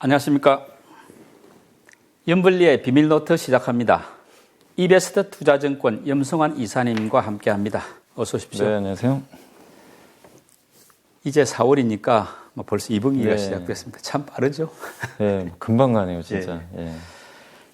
안녕하십니까. 연블리의 비밀노트 시작합니다. 이베스트 투자증권 염성환 이사님과 함께 합니다. 어서 오십시오. 네, 안녕하세요. 이제 4월이니까 뭐 벌써 2분기가 네. 시작됐습니다. 참 빠르죠? 네, 금방 가네요, 진짜. 예.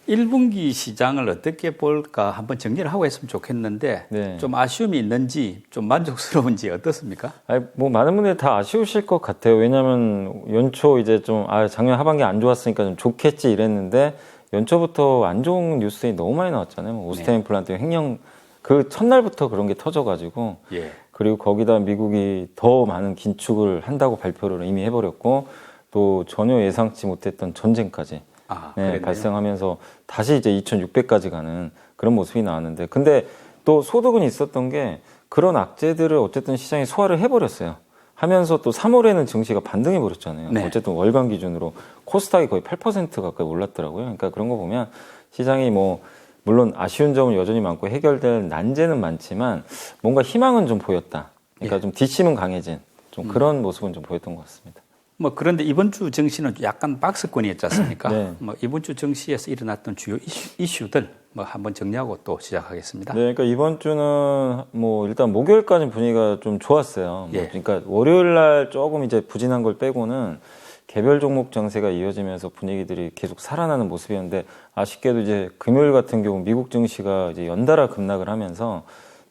1분기 시장을 어떻게 볼까 한번 정리를 하고 했으면 좋겠는데 네. 좀 아쉬움이 있는지 좀 만족스러운지 어떻습니까? 아니, 뭐 많은 분들이 다 아쉬우실 것 같아요. 왜냐하면 연초 이제 좀 아, 작년 하반기 안 좋았으니까 좀 좋겠지 이랬는데 연초부터 안 좋은 뉴스들이 너무 많이 나왔잖아요. 뭐 오스테인 플란트 횡령 그 첫날부터 그런 게 터져가지고 예. 그리고 거기다 미국이 더 많은 긴축을 한다고 발표를 이미 해버렸고 또 전혀 예상치 못했던 전쟁까지 아, 네. 발생하면서 다시 이제 2,600까지 가는 그런 모습이 나왔는데 근데 또 소득은 있었던 게 그런 악재들을 어쨌든 시장이 소화를 해버렸어요. 하면서 또 3월에는 증시가 반등해 버렸잖아요. 네. 어쨌든 월간 기준으로 코스닥이 거의 8% 가까이 올랐더라고요. 그러니까 그런 거 보면 시장이 뭐 물론 아쉬운 점은 여전히 많고 해결될 난제는 많지만 뭔가 희망은 좀 보였다. 그러니까 예. 좀 뒷심은 강해진 좀 그런 모습은 좀 보였던 것 같습니다. 뭐 그런데 이번 주 증시는 약간 박스권이었지 않습니까? 네. 뭐 이번 주 증시에서 일어났던 주요 이슈, 들뭐 한번 정리하고 또 시작하겠습니다. 네, 그러니까 이번 주는 뭐 일단 목요일까지 분위기가 좀 좋았어요. 뭐 예. 그러니까 월요일 날 조금 이제 부진한 걸 빼고는 개별 종목 장세가 이어지면서 분위기들이 계속 살아나는 모습이었는데 아쉽게도 이제 금요일 같은 경우 미국 증시가 이제 연달아 급락을 하면서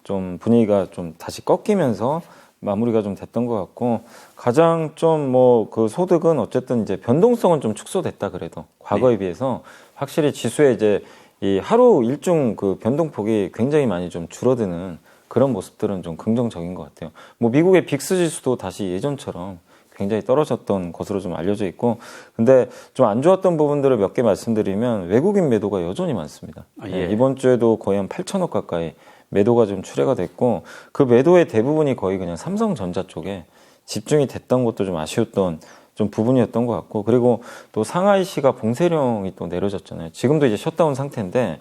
좀 분위기가 좀 다시 꺾이면서 마무리가 좀 됐던 것 같고 가장 좀 뭐 그 소득은 어쨌든 이제 변동성은 좀 축소됐다 그래도 과거에 비해서 확실히 지수에 이제 이 하루 일중 그 변동폭이 굉장히 많이 좀 줄어드는 그런 모습들은 좀 긍정적인 것 같아요. 뭐 미국의 빅스 지수도 다시 예전처럼 굉장히 떨어졌던 것으로 좀 알려져 있고, 근데 좀 안 좋았던 부분들을 몇 개 말씀드리면 외국인 매도가 여전히 많습니다. 아, 예. 네, 이번 주에도 거의 한 8천억 가까이 매도가 좀 출회가 됐고, 그 매도의 대부분이 거의 그냥 삼성전자 쪽에 집중이 됐던 것도 좀 아쉬웠던 좀 부분이었던 것 같고 그리고 또 상하이시가 봉쇄령이 또 내려졌잖아요. 지금도 이제 셧다운 상태인데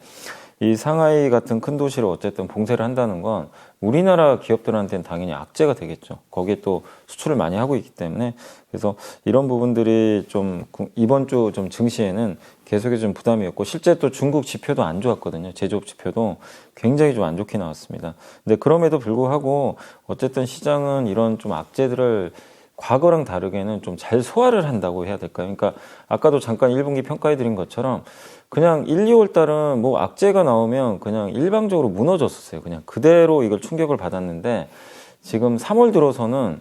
이 상하이 같은 큰 도시를 어쨌든 봉쇄를 한다는 건 우리나라 기업들한테는 당연히 악재가 되겠죠. 거기에 또 수출을 많이 하고 있기 때문에 그래서 이런 부분들이 좀 구- 이번 주 좀 증시에는 계속해서 좀 부담이었고 실제 또 중국 지표도 안 좋았거든요. 제조업 지표도 굉장히 좀 안 좋게 나왔습니다. 근데 그럼에도 불구하고 어쨌든 시장은 이런 좀 악재들을 과거랑 다르게는 좀 잘 소화를 한다고 해야 될까요? 그러니까 아까도 잠깐 1분기 평가해 드린 것처럼 그냥 1, 2월 달은 뭐 악재가 나오면 그냥 일방적으로 무너졌었어요. 그냥 그대로 이걸 충격을 받았는데 지금 3월 들어서는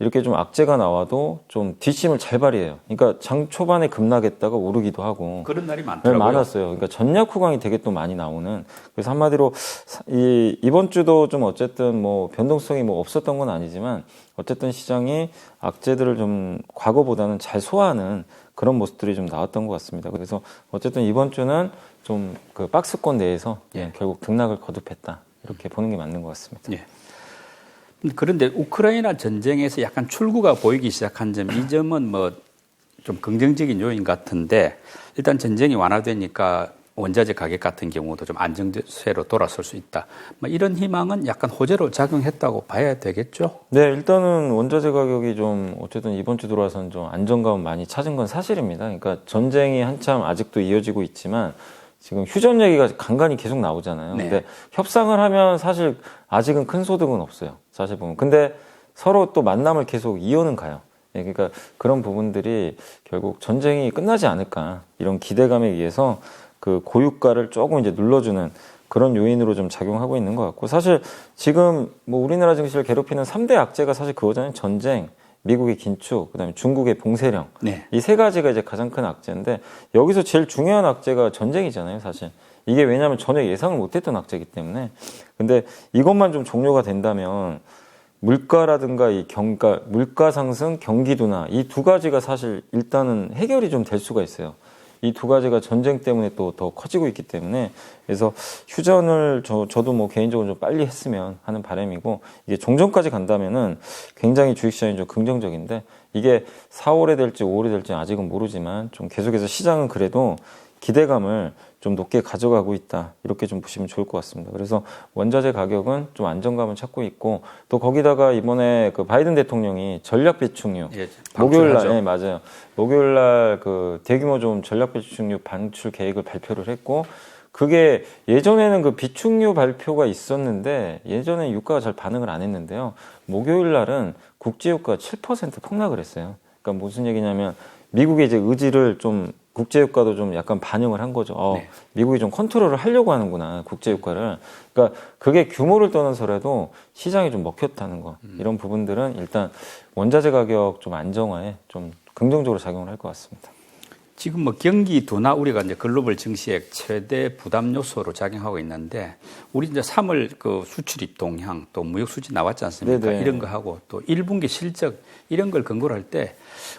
이렇게 좀 악재가 나와도 좀 뒷심을 잘 발휘해요. 그러니까 장 초반에 급락했다가 오르기도 하고 그런 날이 네, 많더라고요. 많았어요. 그러니까 전략 후광이 되게 또 많이 나오는. 그래서 한마디로 사- 이 이번 주도 좀 어쨌든 뭐 변동성이 뭐 없었던 건 아니지만 어쨌든 시장이 악재들을 좀 과거보다는 잘 소화하는 그런 모습들이 좀 나왔던 것 같습니다. 그래서 어쨌든 이번 주는 좀 그 박스권 내에서 예. 결국 등락을 거듭했다 이렇게 보는 게 맞는 것 같습니다. 예. 그런데 우크라이나 전쟁에서 약간 출구가 보이기 시작한 점, 이 점은 뭐 좀 긍정적인 요인 같은데 일단 전쟁이 완화되니까 원자재 가격 같은 경우도 좀 안정세로 돌아설 수 있다. 뭐 이런 희망은 약간 호재로 작용했다고 봐야 되겠죠. 네, 일단은 원자재 가격이 좀 어쨌든 이번 주 들어와서는 좀 안정감을 많이 찾은 건 사실입니다. 그러니까 전쟁이 한참 아직도 이어지고 있지만 지금 휴전 얘기가 간간히 계속 나오잖아요. 네. 근데 협상을 하면 사실 아직은 큰 소득은 없어요. 사실 보면. 근데 서로 또 만남을 계속 이어는 가요. 예, 그러니까 그런 부분들이 결국 전쟁이 끝나지 않을까 이런 기대감에 의해서 그 고유가를 조금 이제 눌러주는 그런 요인으로 좀 작용하고 있는 것 같고 사실 지금 뭐 우리나라 증시를 괴롭히는 3대 악재가 사실 그거잖아요. 전쟁, 미국의 긴축, 그다음에 중국의 봉쇄령. 네. 이세 가지가 이제 가장 큰 악재인데 여기서 제일 중요한 악재가 전쟁이잖아요, 사실. 이게 왜냐하면 전혀 예상을 못했던 악재이기 때문에. 근데 이것만 좀 종료가 된다면 물가라든가 이 경가, 물가 상승, 경기 둔화 이두 가지가 사실 일단은 해결이 좀 될 수가 있어요. 이 두 가지가 전쟁 때문에 또 더 커지고 있기 때문에 그래서 휴전을 저, 저도 뭐 개인적으로 좀 빨리 했으면 하는 바람이고 이게 종전까지 간다면은 굉장히 주식시장이 좀 긍정적인데 이게 4월에 될지 5월에 될지 아직은 모르지만 좀 계속해서 시장은 그래도 기대감을 좀 높게 가져가고 있다 이렇게 좀 보시면 좋을 것 같습니다. 그래서 원자재 가격은 좀 안정감을 찾고 있고 또 거기다가 이번에 그 바이든 대통령이 전략 비축유 예, 목요일 날. 네, 맞아요. 목요일 날 그 대규모 좀 전략 비축유 반출 계획을 발표를 했고 그게 예전에는 그 비축유 발표가 있었는데 예전에 유가가 잘 반응을 안 했는데요. 목요일 날은 국제 유가 7% 폭락을 했어요. 그러니까 무슨 얘기냐면 미국의 이제 의지를 좀 국제 유가도 좀 약간 반영을 한 거죠. 어, 네. 미국이 좀 컨트롤을 하려고 하는구나 국제 유가를. 그러니까 그게 규모를 떠나서라도 시장이 좀 먹혔다는 거 이런 부분들은 일단 원자재 가격 좀 안정화에 좀 긍정적으로 작용을 할 것 같습니다. 지금 뭐 경기 둔화 우리가 이제 글로벌 증시의 최대 부담 요소로 작용하고 있는데 우리 이제 3월 그 수출입 동향 또 무역 수지 나왔지 않습니까? 네네. 이런 거 하고 또 1분기 실적 이런 걸 근거로 할 때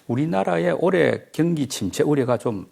우리나라의 올해 경기 침체 우려가 좀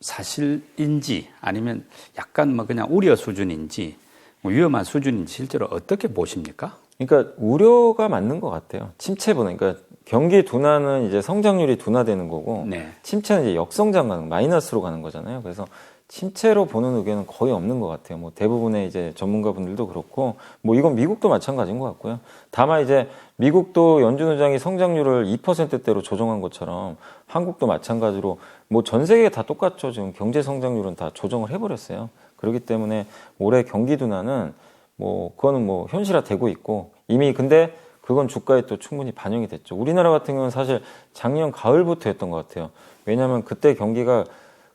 사실인지 아니면 약간 뭐 그냥 우려 수준인지 뭐 위험한 수준인지 실제로 어떻게 보십니까? 그러니까 우려가 맞는 것 같아요. 침체보다 그러니까 경기 둔화는 이제 성장률이 둔화되는 거고 네. 침체는 이제 역성장 가는 마이너스로 가는 거잖아요. 그래서 침체로 보는 의견은 거의 없는 것 같아요. 뭐 대부분의 이제 전문가분들도 그렇고 뭐 이건 미국도 마찬가지인 것 같고요. 다만 이제 미국도 연준 의장이 성장률을 2%대로 조정한 것처럼 한국도 마찬가지로 뭐 전 세계 다 똑같죠. 지금 경제 성장률은 다 조정을 해버렸어요. 그렇기 때문에 올해 경기 둔화는 뭐 그거는 뭐 현실화되고 있고 이미 근데 그건 주가에 또 충분히 반영이 됐죠. 우리나라 같은 경우는 사실 작년 가을부터 했던 것 같아요. 왜냐하면 그때 경기가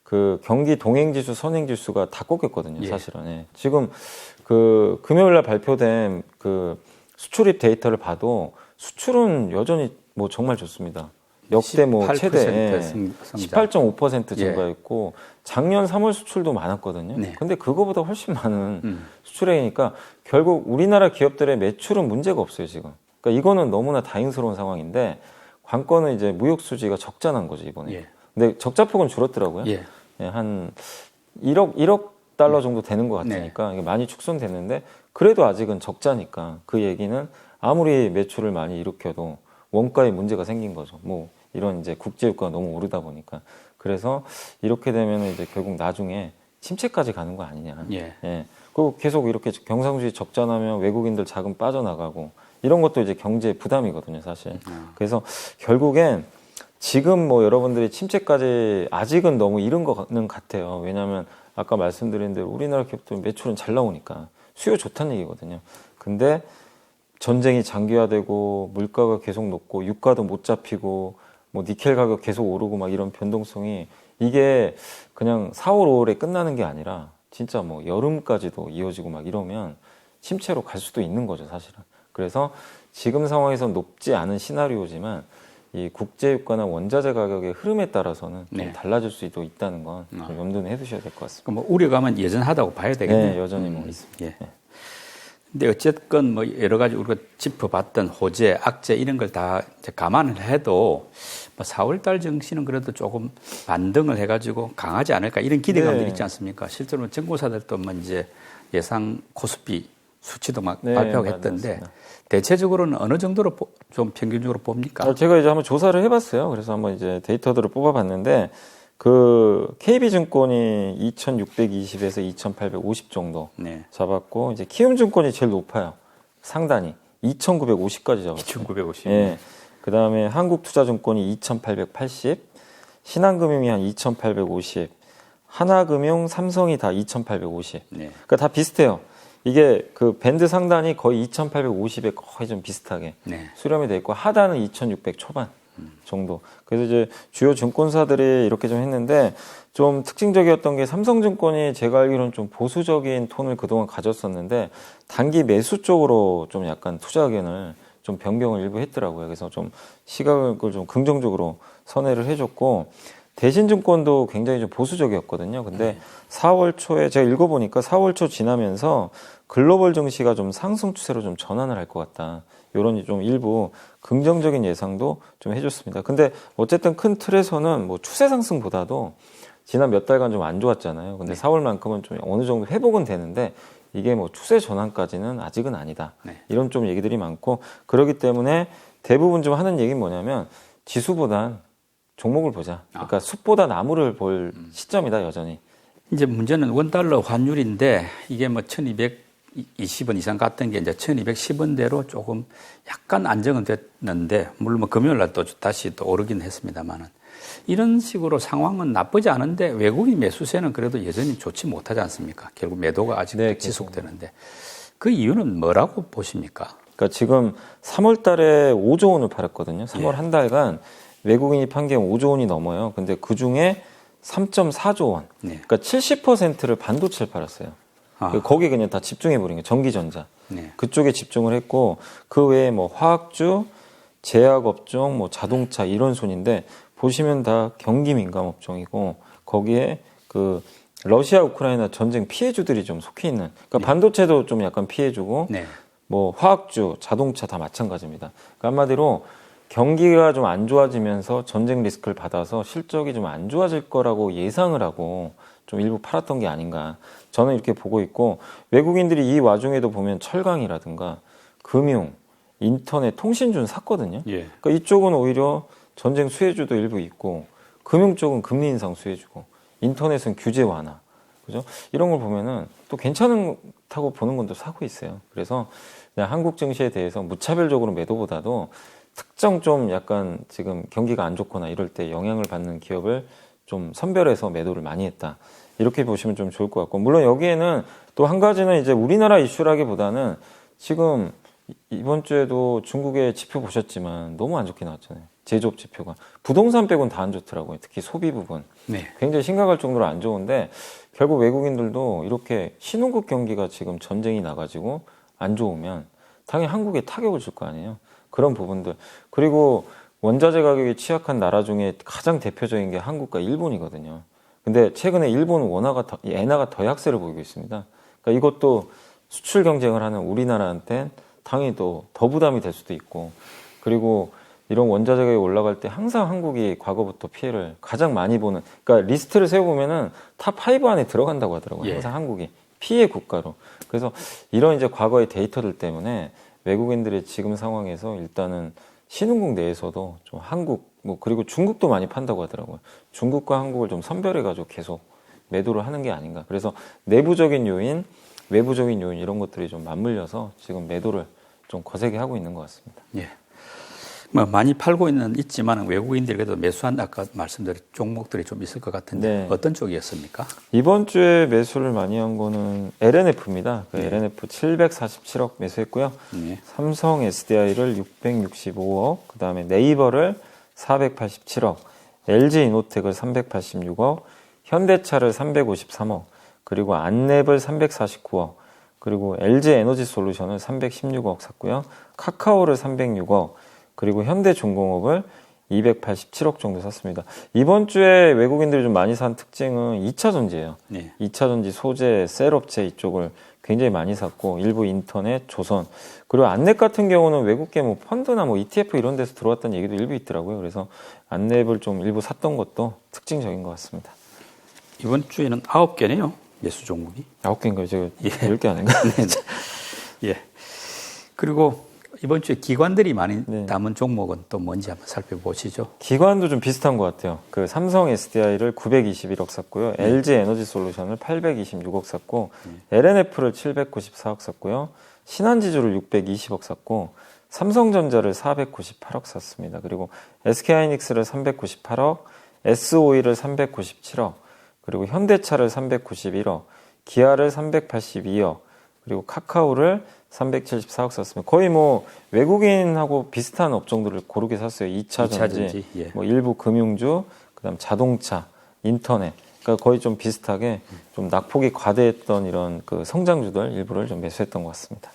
그 경기 동행지수, 선행지수가 다 꺾였거든요. 예. 사실은. 예. 지금 그 금요일 날 발표된 그 수출입 데이터를 봐도 수출은 여전히 뭐 정말 좋습니다. 역대 뭐18% 최대 예. 성- 성장. 18.5% 예. 증가했고 작년 3월 수출도 많았거든요. 네. 근데 그거보다 훨씬 많은 음. 수출액이니까 결국 우리나라 기업들의 매출은 문제가 없어요 지금. 그러니까 이거는 너무나 다행스러운 상황인데 관건은 이제 무역 수지가 적자난 거죠 이번에. 예. 근데 적자폭은 줄었더라고요. 예. 예, 한 1억 1억 달러 정도 되는 것 같으니까 네. 많이 축소됐는데 그래도 아직은 적자니까 그 얘기는 아무리 매출을 많이 일으켜도 원가에 문제가 생긴 거죠. 뭐 이런 이제 국제유가가 너무 오르다 보니까 그래서 이렇게 되면 이제 결국 나중에 침체까지 가는 거 아니냐. 예. 예. 그리고 계속 이렇게 경상수지 적자 나면 외국인들 자금 빠져나가고 이런 것도 이제 경제 부담이거든요, 사실. 그래서 결국엔 지금 뭐 여러분들이 침체까지 아직은 너무 이른 거는 같아요. 왜냐하면 아까 말씀드린 대로 우리나라 기업들 매출은 잘 나오니까 수요 좋다는 얘기거든요. 근데 전쟁이 장기화되고 물가가 계속 높고 유가도 못 잡히고 뭐 니켈 가격 계속 오르고 막 이런 변동성이 이게 그냥 4월, 5월에 끝나는 게 아니라 진짜 뭐 여름까지도 이어지고 막 이러면 침체로 갈 수도 있는 거죠, 사실은. 그래서 지금 상황에서 높지 않은 시나리오지만 이 국제유가나 원자재 가격의 흐름에 따라서는 좀 네. 달라질 수도 있다는 건좀 아. 염두는 해두셔야 될 것 같습니다. 그뭐 우려감은 여전하다고 봐야 되겠네요. 네, 여전히 뭐 있습니다. 예. 근데 어쨌건 뭐 여러 가지 우리가 짚어봤던 호재, 악재 이런 걸 다 감안을 해도 뭐 4월달 증시는 그래도 조금 반등을 해가지고 강하지 않을까 이런 기대감들이 네. 있지 않습니까? 실제로 정보사들도 뭐 이제 예상 코스피 수치도 막 네, 발표하고 맞- 했던데 맞습니다. 대체적으로는 어느 정도로 보- 좀 평균적으로 봅니까? 어, 제가 이제 한번 조사를 해봤어요. 그래서 한번 이제 데이터들을 뽑아봤는데 그 KB증권이 2,620에서 2,850 정도 네. 잡았고 이제 키움증권이 제일 높아요. 상단이 2,950까지 잡았어요. 1950. 예. 그 다음에 한국투자증권이 2,880, 신한금융이 한 2,850, 하나금융, 삼성이 다 2,850. 네. 그러니까 다 비슷해요. 이게 그 밴드 상단이 거의 2,850에 거의 좀 비슷하게 네. 수렴이 돼 있고 하단은 2,600 초반 정도. 그래서 이제 주요 증권사들이 이렇게 좀 했는데 좀 특징적이었던 게 삼성증권이 제가 알기로는 좀 보수적인 톤을 그동안 가졌었는데 단기 매수 쪽으로 좀 약간 투자 의견을 좀 변경을 일부 했더라고요. 그래서 좀 시각을 좀 긍정적으로 선회를 해줬고 대신증권도 굉장히 좀 보수적이었거든요. 근데 4월 초에 제가 읽어보니까 4월 초 지나면서 글로벌 증시가 좀 상승 추세로 좀 전환을 할 것 같다. 이런 좀 일부 긍정적인 예상도 좀 해줬습니다. 근데 어쨌든 큰 틀에서는 뭐 추세 상승보다도 지난 몇 달간 좀 안 좋았잖아요. 근데 4월만큼은 좀 어느 정도 회복은 되는데 이게 뭐 추세 전환까지는 아직은 아니다. 네. 이런 좀 얘기들이 많고 그렇기 때문에 대부분 좀 하는 얘기는 뭐냐면 지수보단 종목을 보자. 그러니까 숲보다 나무를 볼 시점이다 여전히 이제 문제는 원달러 환율인데 이게 뭐 1220원 이상 갔던 게 이제 1210원대로 조금 약간 안정은 됐는데 물론 뭐 금요일 날 또 다시 또 오르긴 했습니다만은 이런 식으로 상황은 나쁘지 않은데 외국인 매수세는 그래도 여전히 좋지 못하지 않습니까? 결국 매도가 아직 네, 지속되는데 그 이유는 뭐라고 보십니까? 그러니까 지금 3월 달에 5조 원을 팔았거든요. 3월 예. 한 달간 외국인이 판 게 5조 원이 넘어요. 근데 그 중에 3.4조 원. 네. 그러니까 70%를 반도체를 팔았어요. 아. 거기에 그냥 다 집중해 버린 거예요. 전기전자. 네. 그쪽에 집중을 했고 그 외에 뭐 화학주, 제약업종, 뭐 자동차 이런 손인데 보시면 다 경기 민감 업종이고 거기에 그 러시아 우크라이나 전쟁 피해주들이 좀 속해 있는. 그러니까 반도체도 좀 약간 피해주고 네. 뭐 화학주, 자동차 다 마찬가지입니다. 그러니까 한마디로 경기가 좀 안 좋아지면서 전쟁 리스크를 받아서 실적이 좀 안 좋아질 거라고 예상을 하고 좀 일부 팔았던 게 아닌가. 저는 이렇게 보고 있고 외국인들이 이 와중에도 보면 철강이라든가 금융, 인터넷, 통신주는 샀거든요. 예. 그러니까 이쪽은 오히려 전쟁 수혜주도 일부 있고 금융 쪽은 금리 인상 수혜주고 인터넷은 규제 완화. 그죠? 이런 걸 보면은 또 괜찮다고 보는 건또 사고 있어요. 그래서 그냥 한국 증시에 대해서 무차별적으로 매도보다도 특정 좀 약간 지금 경기가 안 좋거나 이럴 때 영향을 받는 기업을 좀 선별해서 매도를 많이 했다. 이렇게 보시면 좀 좋을 것 같고 물론 여기에는 또 한 가지는 이제 우리나라 이슈라기보다는 지금 이- 이번 주에도 중국의 지표 보셨지만 너무 안 좋게 나왔잖아요. 제조업 지표가 부동산 빼곤 다 안 좋더라고요. 특히 소비 부분. 네. 굉장히 심각할 정도로 안 좋은데 결국 외국인들도 이렇게 신혼국 경기가 지금 전쟁이 나가지고 안 좋으면 당연히 한국에 타격을 줄 거 아니에요. 그런 부분들 그리고 원자재 가격이 취약한 나라 중에 가장 대표적인 게 한국과 일본이거든요. 근데 최근에 일본은 원화가 더, 엔화가 더 약세를 보이고 있습니다. 그러니까 이것도 수출 경쟁을 하는 우리나라한테 당연히 또 더 부담이 될 수도 있고 그리고 이런 원자재 가격이 올라갈 때 항상 한국이 과거부터 피해를 가장 많이 보는 그러니까 리스트를 세워보면은 탑5 안에 들어간다고 하더라고요. 예. 항상 한국이 피해 국가로. 그래서 이런 이제 과거의 데이터들 때문에 외국인들이 지금 상황에서 일단은 신흥국 내에서도 좀 한국 뭐 그리고 중국도 많이 판다고 하더라고요. 중국과 한국을 좀 선별해 가지고 계속 매도를 하는 게 아닌가. 그래서 내부적인 요인, 외부적인 요인 이런 것들이 좀 맞물려서 지금 매도를 좀 거세게 하고 있는 것 같습니다. 예. 뭐 많이 팔고 있는 있지만 외국인들이 그래도 매수한 아까 말씀드린 종목들이 좀 있을 것 같은데 네. 어떤 쪽이었습니까? 이번 주에 매수를 많이 한 거는 LNF입니다. 그 네. LNF 747억 매수했고요. 네. 삼성 SDI를 665억, 그 다음에 네이버를 487억, LG 이노텍을 386억, 현대차를 353억, 그리고 안랩을 349억, 그리고 LG 에너지 솔루션을 316억 샀고요. 카카오를 306억, 그리고 현대중공업을 287억 정도 샀습니다. 이번 주에 외국인들이 좀 많이 산 특징은 2차 전지예요. 네. 2차 전지 소재, 셀업체 이쪽을 굉장히 많이 샀고 일부 인터넷, 조선 그리고 안랩 같은 경우는 외국계 뭐 펀드나 뭐 ETF 이런 데서 들어왔다는 얘기도 일부 있더라고요. 그래서 안랩을 좀 일부 샀던 것도 특징적인 것 같습니다. 이번 주에는 아홉 개네요. 매수 종목이. 아홉 개인가요? 제가 예. 열개 아닌가? 예. 그리고 이번 주에 기관들이 많이 네. 담은 종목은 또 뭔지 한번 살펴보시죠. 기관도 좀 비슷한 것 같아요. 그 삼성 SDI를 921억 샀고요. LG 에너지 솔루션을 826억 샀고, LNF를 794억 샀고요. 신한지주를 620억 샀고, 삼성전자를 498억 샀습니다. 그리고 SK하이닉스를 398억, SOE를 397억, 그리고 현대차를 391억, 기아를 382억, 그리고 카카오를 374억 샀습니다. 거의 뭐 외국인하고 비슷한 업종들을 고르게 샀어요. 2차, 2차 전지, 예. 뭐 일부 금융주, 그다음 자동차, 인터넷. 그러니까 거의 좀 비슷하게 좀 낙폭이 과대했던 이런 그 성장주들 일부를 좀 매수했던 것 같습니다.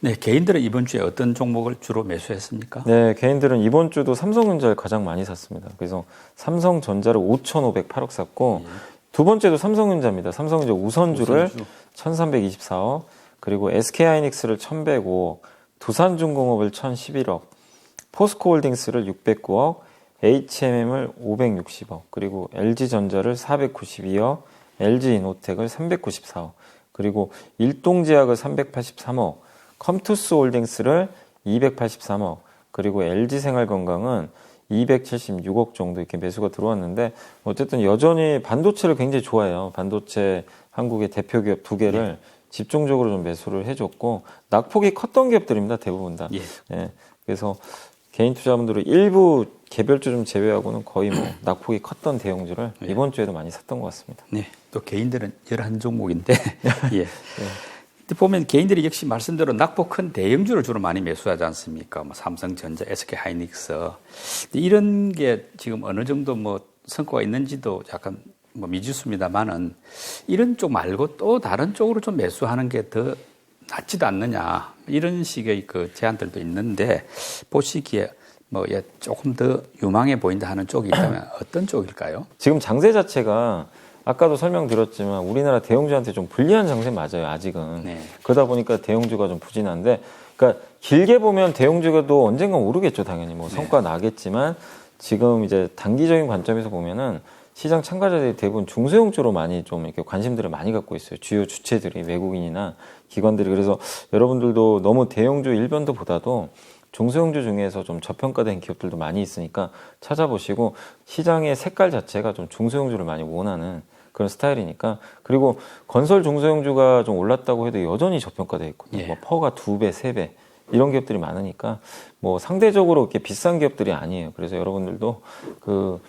네, 개인들은 이번 주에 어떤 종목을 주로 매수했습니까? 네, 개인들은 이번 주도 삼성전자를 가장 많이 샀습니다. 그래서 삼성전자를 5,508억 샀고 두 번째도 삼성전자입니다. 삼성전자 우선주를 우선주. 1,324억, 그리고 SK하이닉스를 1,105억, 두산중공업을 1,011억, 포스코홀딩스를 609억, HMM을 560억, 그리고 LG전자를 492억, LG이노텍을 394억, 그리고 일동제약을 383억, 컴투스홀딩스를 283억, 그리고 LG생활건강은 276억 정도 이렇게 매수가 들어왔는데 어쨌든 여전히 반도체를 굉장히 좋아해요. 반도체 한국의 대표 기업 두 개를 집중적으로 좀 매수를 해줬고 낙폭이 컸던 기업들입니다. 대부분 다. 예. 예. 그래서 개인 투자분들은 일부 개별주 좀 제외하고는 거의 뭐 낙폭이 컸던 대형주를 예. 이번 주에도 많이 샀던 것 같습니다. 네. 또 개인들은 열한 종목인데 예. 보면 개인들이 역시 말씀대로 낙폭 큰 대형주를 주로 많이 매수하지 않습니까? 뭐 삼성전자, SK 하이닉스 이런 게 지금 어느 정도 뭐 성과가 있는지도 약간 뭐 미지수입니다만은 이런 쪽 말고 또 다른 쪽으로 좀 매수하는 게 더 낫지도 않느냐 이런 식의 그 제안들도 있는데 보시기에 뭐 예, 조금 더 유망해 보인다 하는 쪽이 있다면 어떤 쪽일까요? 지금 장세 자체가 아까도 설명드렸지만 우리나라 대형주한테 좀 불리한 장세 맞아요. 아직은. 네. 그러다 보니까 대형주가 좀 부진한데, 그러니까 길게 보면 대형주가도 언젠간 오르겠죠, 당연히 뭐 성과 나겠지만 지금 이제 단기적인 관점에서 보면은 시장 참가자들이 대부분 중소형주로 많이 좀 이렇게 관심들을 많이 갖고 있어요. 주요 주체들이 외국인이나 기관들이 그래서 여러분들도 너무 대형주 일변도 보다도 중소형주 중에서 좀 저평가된 기업들도 많이 있으니까 찾아보시고 시장의 색깔 자체가 좀 중소형주를 많이 원하는 그런 스타일이니까 그리고 건설 중소형주가 좀 올랐다고 해도 여전히 저평가돼 있거든요. 예. 뭐 퍼가 두 배, 세 배 이런 기업들이 많으니까 뭐 상대적으로 이렇게 비싼 기업들이 아니에요. 그래서 여러분들도 그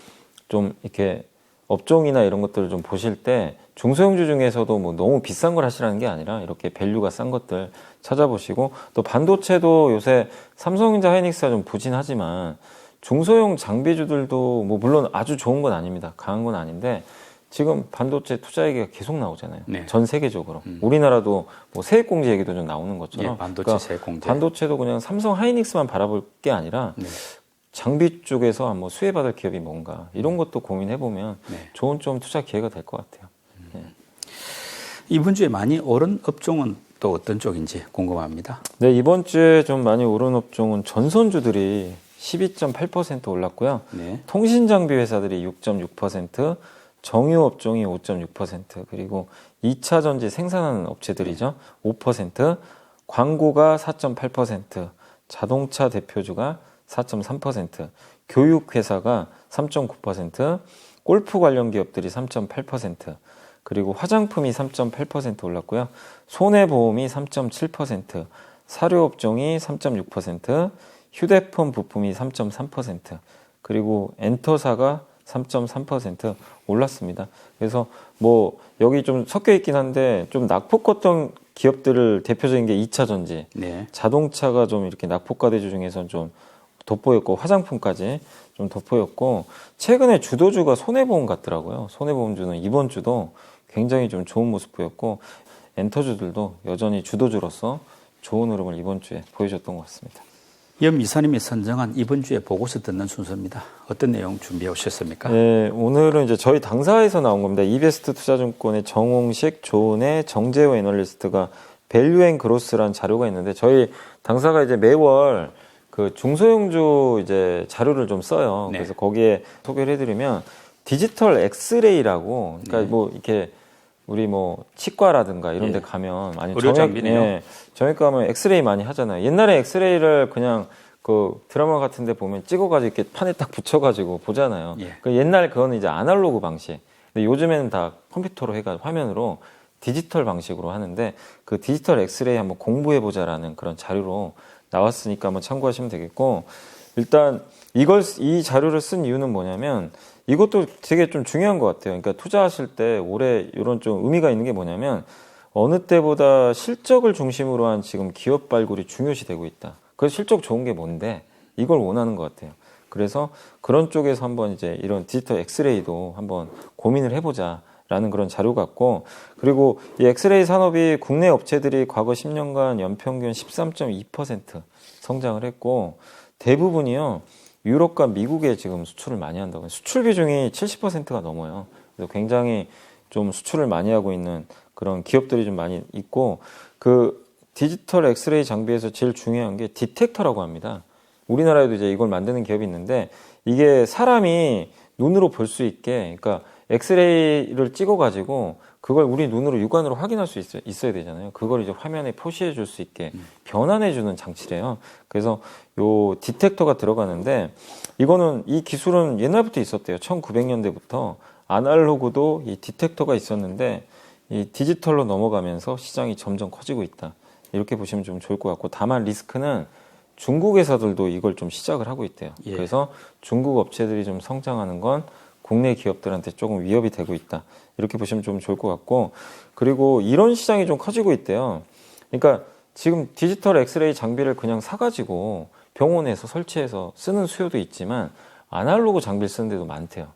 좀 이렇게 업종이나 이런 것들을 좀 보실 때 중소형주 중에서도 뭐 너무 비싼 걸 하시라는 게 아니라 이렇게 밸류가 싼 것들 찾아보시고 또 반도체도 요새 삼성전자 하이닉스가 좀 부진하지만 중소형 장비주들도 뭐 물론 아주 좋은 건 아닙니다. 강한 건 아닌데 지금 반도체 투자 얘기가 계속 나오잖아요. 네. 전 세계적으로. 우리나라도 뭐 세액공제 얘기도 좀 나오는 것처럼. 예, 반도체 그러니까 세공제. 반도체도 그냥 삼성 하이닉스만 바라볼 게 아니라 네. 장비 쪽에서 한번 수혜받을 기업이 뭔가 이런 것도 고민해 보면 네. 좋은 좀 투자 기회가 될 것 같아요. 이번 주에 많이 오른 업종은 또 어떤 쪽인지 궁금합니다. 네 이번 주에 좀 많이 오른 업종은 전선주들이 12.8% 올랐고요. 네. 통신 장비 회사들이 6.6%, 정유 업종이 5.6%, 그리고 2차 전지 생산하는 업체들이죠. 5%, 광고가 4.8%, 자동차 대표주가 4.3%, 교육 회사가 3.9%, 골프 관련 기업들이 3.8%, 그리고 화장품이 3.8% 올랐고요. 손해보험이 3.7%, 사료업종이 3.6%, 휴대폰 부품이 3.3%, 그리고 엔터사가 3.3% 올랐습니다. 그래서 뭐 여기 좀 섞여 있긴 한데 좀 낙폭 컸던 기업들을 대표적인 게 2차 전지, 네. 자동차가 좀 이렇게 낙폭과대주 중에서는 좀 돋보였고 화장품까지 좀 돋보였고 최근에 주도주가 손해보험 같더라고요. 손해보험주는 이번 주도 굉장히 좀 좋은 모습 보였고 엔터주들도 여전히 주도주로서 좋은 흐름을 이번 주에 보여줬던 것 같습니다. 염 이사님이 선정한 이번 주에 보고서 듣는 순서입니다. 어떤 내용 준비해 오셨습니까? 네, 오늘은 이제 저희 당사에서 나온 겁니다. 이베스트 투자증권의 정홍식, 조은혜, 정재호 애널리스트가 밸류 앤 그로스라는 자료가 있는데 저희 당사가 이제 매월 그 중소형주 이제 자료를 좀 써요. 네. 그래서 거기에 소개를 해드리면 디지털 엑스레이라고 그러니까 네. 뭐 이렇게 우리 뭐 치과라든가 이런 데 예. 가면 아니 장비네요. 예, 정형외과 가면 엑스레이 많이 하잖아요. 옛날에 엑스레이를 그냥 그 드라마 같은 데 보면 찍어가지고 이렇게 판에 딱 붙여가지고 보잖아요. 예. 그 옛날 그거는 이제 아날로그 방식. 근데 요즘에는 다 컴퓨터로 해가 화면으로 디지털 방식으로 하는데 그 디지털 엑스레이 한번 공부해보자라는 그런 자료로 나왔으니까 한번 참고하시면 되겠고 일단 이걸 쓰- 이 자료를 쓴 이유는 뭐냐면 이것도 되게 좀 중요한 것 같아요. 그러니까 투자하실 때 올해 이런 좀 의미가 있는 게 뭐냐면 어느 때보다 실적을 중심으로 한 지금 기업 발굴이 중요시 되고 있다. 그 실적 좋은 게 뭔데 이걸 원하는 것 같아요. 그래서 그런 쪽에서 한번 이제 이런 디지털 엑스레이도 한번 고민을 해보자 라는 그런 자료 같고 그리고 이 엑스레이 산업이 국내 업체들이 과거 10년간 연평균 13.2% 성장을 했고 대부분이요 유럽과 미국에 지금 수출을 많이 한다고. 수출 비중이 70%가 넘어요. 그래서 굉장히 좀 수출을 많이 하고 있는 그런 기업들이 좀 많이 있고 그 디지털 엑스레이 장비에서 제일 중요한 게 디텍터라고 합니다. 우리나라에도 이제 이걸 만드는 기업이 있는데 이게 사람이 눈으로 볼 수 있게 그러니까 엑스레이를 찍어가지고 그걸 우리 눈으로 육안으로 확인할 수 있어, 있어야 되잖아요. 그걸 이제 화면에 표시해 줄 수 있게 변환해 주는 장치래요. 그래서 요 디텍터가 들어가는데 이거는 이 기술은 옛날부터 있었대요. 1900년대부터 아날로그도 이 디텍터가 있었는데 이 디지털로 넘어가면서 시장이 점점 커지고 있다. 이렇게 보시면 좀 좋을 것 같고 다만 리스크는 중국 회사들도 이걸 좀 시작을 하고 있대요. 예. 그래서 중국 업체들이 좀 성장하는 건 국내 기업들한테 조금 위협이 되고 있다. 이렇게 보시면 좀 좋을 것 같고 그리고 이런 시장이 좀 커지고 있대요. 그러니까 지금 디지털 엑스레이 장비를 그냥 사가지고 병원에서 설치해서 쓰는 수요도 있지만 아날로그 장비를 쓰는 데도 많대요.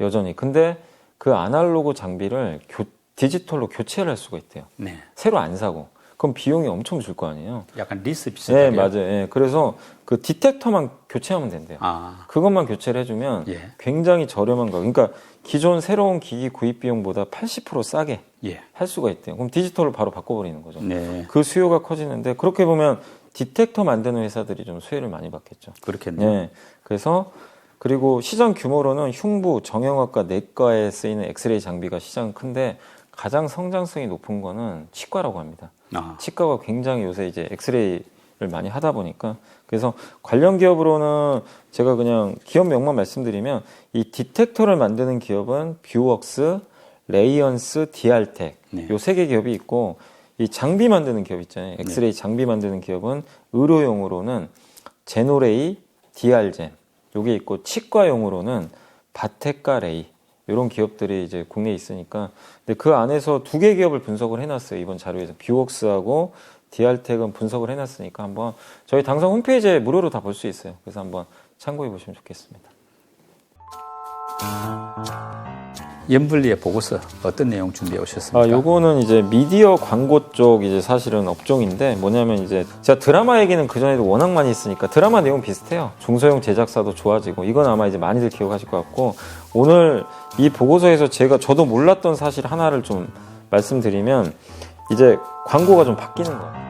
여전히. 근데 그 아날로그 장비를 교- 디지털로 교체를 할 수가 있대요. 네. 새로 안 사고. 그럼 비용이 엄청 줄 거 아니에요. 약간 리스 비슷하게. 네, 맞아요. 예, 그래서 그 디텍터만 교체하면 된대요. 아, 그것만 교체를 해주면 예. 굉장히 저렴한 거. 그러니까 기존 새로운 기기 구입 비용보다 80% 싸게 예. 할 수가 있대요. 그럼 디지털로 바로 바꿔버리는 거죠. 네. 그 수요가 커지는데 그렇게 보면 디텍터 만드는 회사들이 좀 수혜를 많이 받겠죠. 그렇겠네요. 네. 그래서 그리고 시장 규모로는 흉부, 정형외과, 내과에 쓰이는 엑스레이 장비가 시장 큰데 가장 성장성이 높은 거는 치과라고 합니다. 아, 치과가 굉장히 요새 이제 엑스레이를 많이 하다 보니까 그래서 관련 기업으로는 제가 그냥 기업 명만 말씀드리면 이 디텍터를 만드는 기업은 뷰웍스, 레이언스, 디알텍 네. 요세 개 기업이 있고 이 장비 만드는 기업 있잖아요. 엑스레이 장비 만드는 기업은 의료용으로는 제노레이, 디알젠 요게 있고 치과용으로는 바테카 레이 이런 기업들이 이제 국내에 있으니까. 근데 그 안에서 두 개 기업을 분석을 해놨어요 이번 자료에서. 뷰웍스하고 디알텍은 분석을 해놨으니까 한번 저희 당사 홈페이지에 무료로 다 볼 수 있어요. 그래서 한번 참고해 보시면 좋겠습니다 연불리의 보고서 어떤 내용 준비해 오셨습니까? 아 요거는 이제 미디어 광고 쪽 이제 사실은 업종인데 뭐냐면 이제 제가 드라마 얘기는 그 전에도 워낙 많이 했으니까 드라마 내용 비슷해요 중소형 제작사도 좋아지고 이건 아마 이제 많이들 기억하실 것 같고 오늘 이 보고서에서 제가 저도 몰랐던 사실 하나를 좀 말씀드리면 이제 광고가 좀 바뀌는 거예요